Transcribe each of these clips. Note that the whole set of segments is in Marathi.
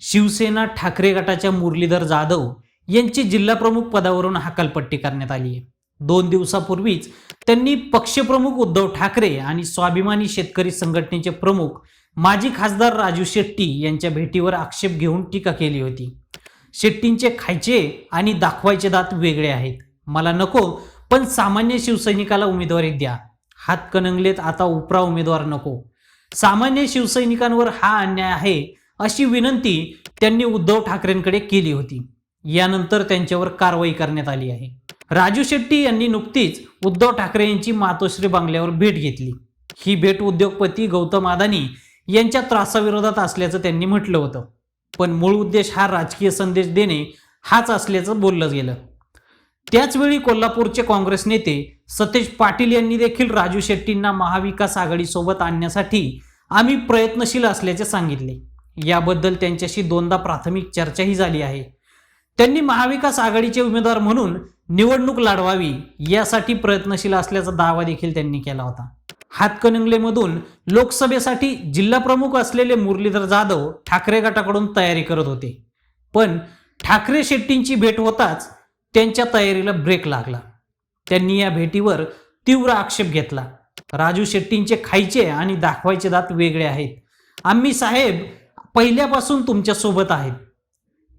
शिवसेना ठाकरे गटाच्या मुरलीधर जाधव यांची जिल्हाप्रमुख पदावरून हकालपट्टी करण्यात आली आहे. दोन दिवसापूर्वीच त्यांनी पक्षप्रमुख उद्धव ठाकरे आणि स्वाभिमानी शेतकरी संघटनेचे प्रमुख माजी खासदार राजू शेट्टी यांच्या भेटीवर आक्षेप घेऊन टीका केली होती. शेट्टींचे खायचे आणि दाखवायचे दात वेगळे आहेत. मला नको पण सामान्य शिवसैनिकाला उमेदवारी द्या. हातकणंगलेत आता उपरा उमेदवार नको. सामान्य शिवसैनिकांवर हा अन्याय आहे अशी विनंती त्यांनी उद्धव ठाकरेंकडे केली होती. यानंतर त्यांच्यावर कारवाई करण्यात आली आहे. राजू शेट्टी यांनी नुकतीच उद्धव ठाकरे यांची मातोश्री बंगल्यावर भेट घेतली. ही भेट उद्योगपती गौतम अदानी यांच्या त्रासाविरोधात असल्याचं त्यांनी म्हटलं होतं. पण मूळ उद्देश हा राजकीय संदेश देणे हाच असल्याचं बोललं गेलं. त्याचवेळी कोल्हापूरचे काँग्रेस नेते सतेज पाटील यांनी देखील राजू शेट्टींना महाविकास आघाडीसोबत आणण्यासाठी आम्ही प्रयत्नशील असल्याचे सांगितले. याबद्दल त्यांच्याशी दोनदा प्राथमिक चर्चाही झाली आहे. त्यांनी महाविकास आघाडीचे उमेदवार म्हणून निवडणूक लढवावी यासाठी प्रयत्नशील असल्याचा दावा देखील त्यांनी केला होता. हातकणंगलेमधून लोकसभेसाठी जिल्हाप्रमुख असलेले मुरलीधर जाधव ठाकरे गटाकडून तयारी करत होते. पण ठाकरे शेट्टींची भेट होताच त्यांच्या तयारीला ब्रेक लागला. त्यांनी या भेटीवर तीव्र आक्षेप घेतला. राजू शेट्टींचे खायचे आणि दाखवायचे दात वेगळे आहेत. आम्ही साहेब पहिल्यापासून तुमच्यासोबत आहेत.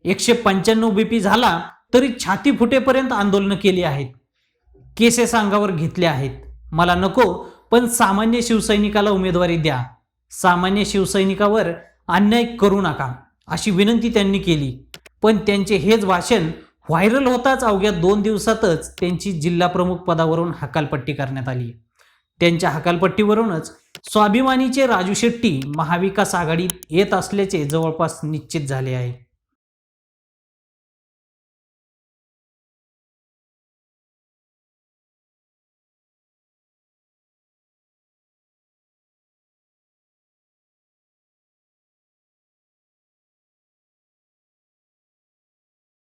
एकशे पंच्याण्णव बीपी झाला तरी छाती फुटेपर्यंत आंदोलनं केली आहेत. केसेस अंगावर घेतले आहेत. मला नको पण सामान्य शिवसैनिकाला उमेदवारी द्या. सामान्य शिवसैनिकावर अन्याय करू नका अशी विनंती त्यांनी केली. पण त्यांचे हेच भाषण व्हायरल होताच अवघ्या दोन दिवसातच त्यांची जिल्हाप्रमुख पदावरून हकालपट्टी करण्यात आली. त्यांच्या हकालपट्टीवरूनच स्वाभिमानीचे राजू शेट्टी महाविकास आघाडीत येत असल्याचे जवळपास निश्चित झाले आहे.